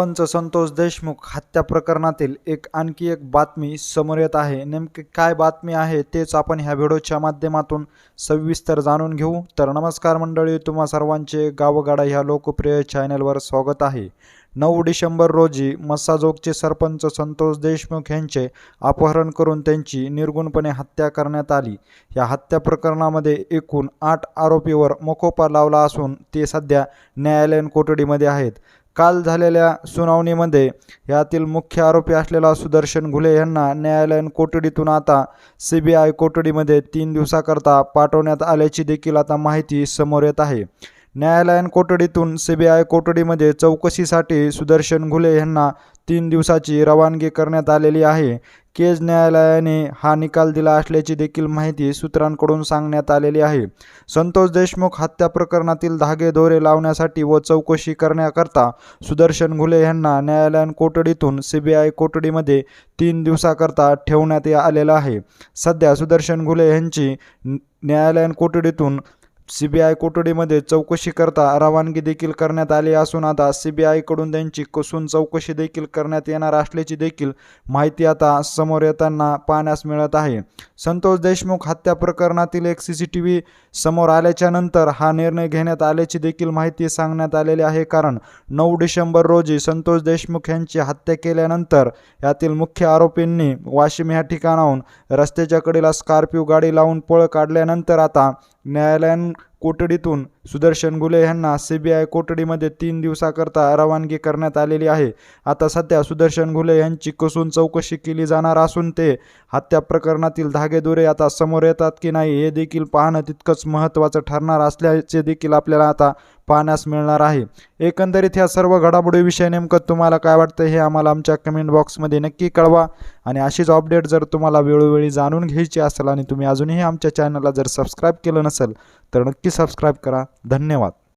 सरपंच संतोष देशमुख हत्या प्रकरणातील एक आणखी एक बातमी समोर येत आहे. नेमकी काय बातमी आहे तेच आपण ह्या व्हिडिओच्या माध्यमातून सविस्तर जाणून घेऊ. तर नमस्कार मंडळी तुम्हा सर्वांचे गावगाडा ह्या लोकप्रिय चॅनलवर स्वागत आहे. नऊ डिसेंबर रोजी मस्साजोगचे सरपंच संतोष देशमुख यांचे अपहरण करून त्यांची निर्गुणपणे हत्या करण्यात आली. या हत्या प्रकरणामध्ये एकूण आठ आरोपीवर मकोपा लावला असून ते सध्या न्यायालयीन कोठडीमध्ये आहेत. काल झालेल्या सुनावणीमध्ये यातील मुख्य आरोपी असलेला सुदर्शन घुले यांना न्यायालयीन कोठडीतून आता सी बी आय कोठडीमध्ये तीन दिवसाकरता पाठवण्यात आल्याची देखील आता माहिती समोर येत आहे. न्यायालयीन कोठडीतून सी बी आय कोठडीमध्ये चौकशीसाठी सुदर्शन घुले यांना तीन दिवसाची रवानगी करण्यात आलेली आहे. केज न्यायालयाने हा निकाल दिला असल्याची देखील माहिती सूत्रांकडून सांगण्यात आलेली आहे. संतोष देशमुख हत्या प्रकरणातील धागे दोरे लावण्यासाठी व चौकशी करण्याकरता सुदर्शन घुले यांना न्यायालयीन कोठडीतून सी बी आय कोठडीमध्ये तीन दिवसाकरता ठेवण्यात आलेलं आहे. सध्या सुदर्शन घुले यांची न्यायालयीन कोठडीतून सी बी आय कोठडीमध्ये चौकशी करता रवानगी देखील करण्यात आली असून आता सी बी आयकडून त्यांची कसून चौकशी देखील करण्यात येणार असल्याची देखील माहिती आता समोर येताना पाहण्यास मिळत आहे. संतोष देशमुख हत्या प्रकरणातील एक सी सी टी व्ही समोर आल्याच्यानंतर हा निर्णय घेण्यात आल्याची देखील माहिती सांगण्यात आलेली आहे. कारण नऊ डिसेंबर रोजी संतोष देशमुख यांची हत्या केल्यानंतर यातील मुख्य आरोपींनी वाशिम या ठिकाणाहून रस्त्याच्या कडेला स्कॉर्पिओ गाडी लावून पळ काढल्यानंतर आता न्यायालयीन कोठडीतून सुदर्शन गुले यांना सी बी आय कोठडीमध्ये तीन दिवसाकरता रवानगी करण्यात आलेली आहे. आता सध्या सुदर्शन घुले यांची कसून चौकशी केली जाणार असून ते हत्या प्रकरणातील धागेदोरे आता समोर येतात की नाही हे देखील पाहणं तितकंच महत्त्वाचं ठरणार असल्याचे देखील आपल्याला आता पाहण्यास मिळणार आहे. एकंदरीत ह्या सर्व घडामोडीविषयी नेमकं तुम्हाला काय वाटतं हे आम्हाला आमच्या कमेंट बॉक्समध्ये नक्की कळवा. आणि अशीच अपडेट जर तुम्हाला वेळोवेळी जाणून घ्यायची असेल आणि तुम्ही अजूनही आमच्या चॅनलला जर सबस्क्राईब केलं नसेल तर नक्की सबस्क्राईब करा. धन्यवाद.